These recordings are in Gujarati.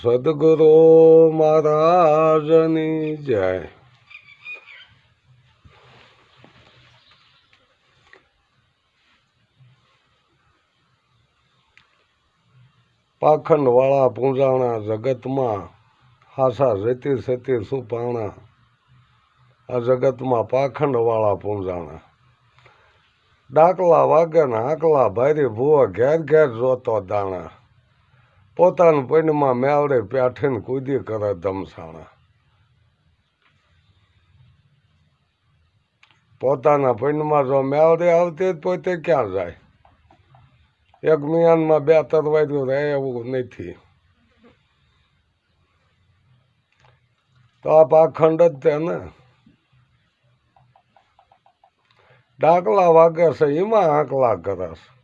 સદગુરુ મહારાજની જય. પાખંડવાળા પૂંજાણા જગતમાં હાસા રેતી સેતી સુપાણા. આ જગતમાં પાખંડવાળા પૂંજાણા. ડાકલા વાગે ને આકલા ભારી ભૂવા ઘેર ઘેર જોતો દાણા. પોતાના પૈણમાં મેળે પ્યાઠીને કૂદી કરે ધમસાણા. પોતાના પૈણમાં જો મેળે આવતી પોતે ક્યાં જાય? એક મિયાનમાં બે તરવાર્યું રહે એવું નથી. તો આ પાખંડ જ છે ને. ડાકલા વાગે છે, એમાં આંકલા કરે છે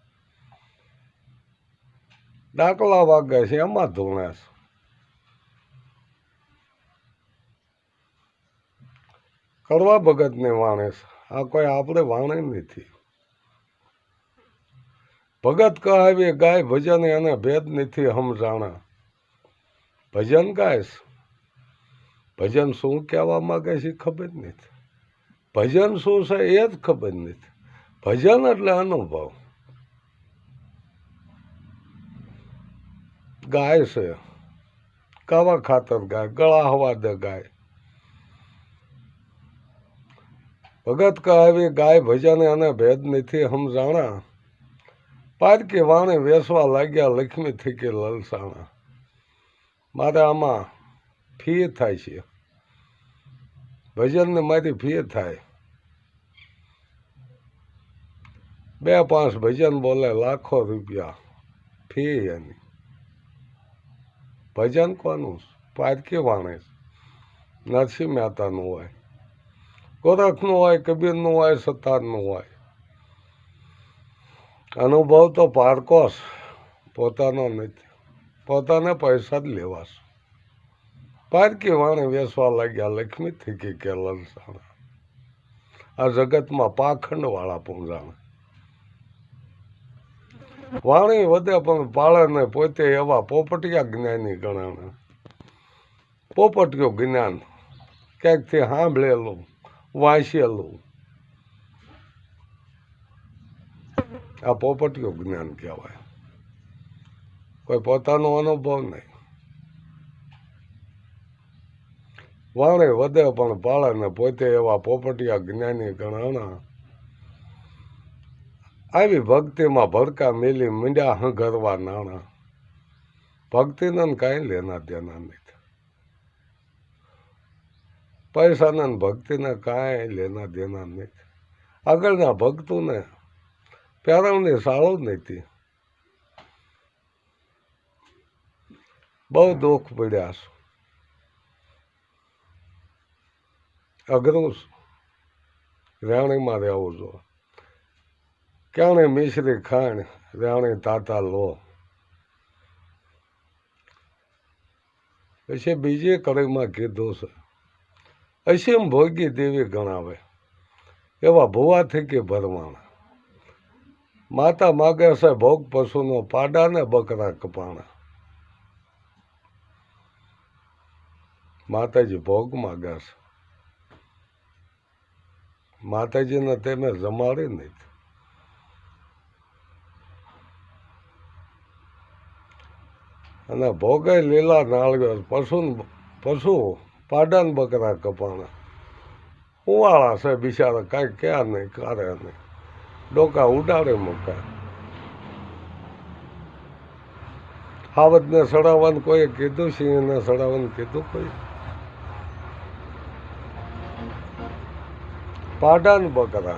ડાકલા વાગે છે, એમાં ધૂણે છે. કરવા ભગતને વાણે છે. આ કોઈ આપણે વાણે નથી. ભગત કહાવી, ગાય ભજન એને ભેદ નથી સમજાણા ભજન ગાય ભજન શું કહેવા માગે છે ખબર નથી. ભજન શું છે એ જ ખબર નથી. ભજન એટલે અનુભવ. ગાય છે. કાવા ખાતર ગાય, ગળા હવા દે ગાય. ભગત કહાવી ગાય ભજન અને ભેદ નથી સમજાણા પારકી વાણે વેસવા લાગ્યા લક્ષ્મી થકી લલસાણા. મારે આમાં ફી થાય છે. ભજનને મારી ફી થાય. બે પાંચ ભજન બોલે, લાખો રૂપિયા ફી એની. ભજન કોનું? પારકી વાણે નરસિંહ મહેતાનું હોય, ગોરખનું હોય, કબીરનું હોય, સત્તારનું હોય. અનુભવ તો પારકોશ પોતાનો નથી. પોતાને પૈસા જ લેવાશ પારકી વાણે વેસવા લાગ્યા લક્ષ્મી થકી કે લલસાણા. આ જગતમાં પાખંડવાળા પૂંજાણા. વાણી વધે પણ પાળે પોતે એવા પોપટિયા જ્ઞાની ગણાણા. પોપટિયો જ્ઞાન ક્યાંકથી સાંભળેલું, વાંચેલું? આ પોપટિયો જ્ઞાન કહેવાય. કોઈ પોતાનો અનુભવ નહીં. વાણે વધે પણ પાળે ને પોતે એવા પોપટિયા જ્ઞાની ગણાણા આવી ભક્તિમાં ભડકા મેલી મીંડા હંગરવા નાણા. ભક્તિને કાંઈ લેના દેના નથી. પૈસાને ભક્તિને કાંઈ લેના દેના નથી. આગળના ભક્તોને પ્યારવની સાળો જ નથી. બહુ દુઃખ પડ્યા છે. અઘરું રહેણીમાં રહેવું જો ક્યાણે મિશ્રી ખાણ રાણે તાતા લો? પછી બીજી કડીમાં કીધું છે અસીમ ભોગી દેવી ગણાવે, એવા ભુવા થકી ભરવાણા માતા માગે છે ભોગ પશુનો પાડા ને બકરા કપાણા. માતાજી ભોગ માગે છે. માતાજીને તેને જમાડી નથી અને ભોગે લીલા નાળિયેર પશુ પશુ, પાડાન બકરા કપાણા. ઉવાળા છે બિચારા, કાંઈ ક્યાં નહીં, કરે નહીં. ડોકા ઉડાડે મૂકે હાવજને સડાવવાનું કોઈએ કીધું, સિંહને સડાવવાનું કીધું કોઈ? પાડાન બકરા.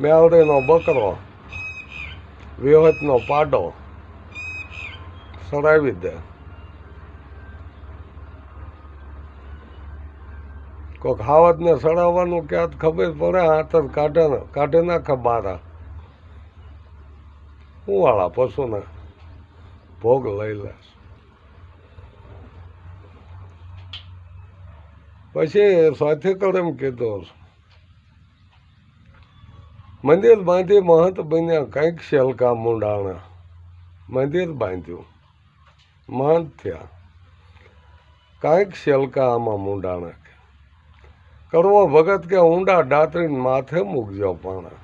મેવડીનો બકરો. વિહતનો પાડો સડાવી દે. કોઈક હાવતને સડાવવાનું ક્યાં ખબર પડે હાથ જ કાઢે કાઢી નાખે બારા હું વાળા પશુને ભોગ લઈ લે પછી સાથે કળ એમ કીધું મંદિર બાંધી મહંત બન્યા, કંઈક શેલકા મુંડાણા. મંદિર બાંધ્યું, મહંત થયા. કાંઈક શેલકા આમાં મુંડાણા કરવો ભગત કે ઊંડા દાંતરીને માથે મૂકજો પાણા.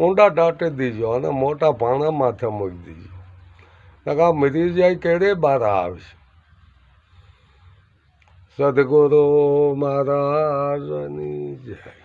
ઊંડા ડાટી દીજો અને મોટા પાણા માથે મૂકી દીજો. નકા મરી જાય કેડે બાર આવશે? સદગુરુ મહારાજની જય.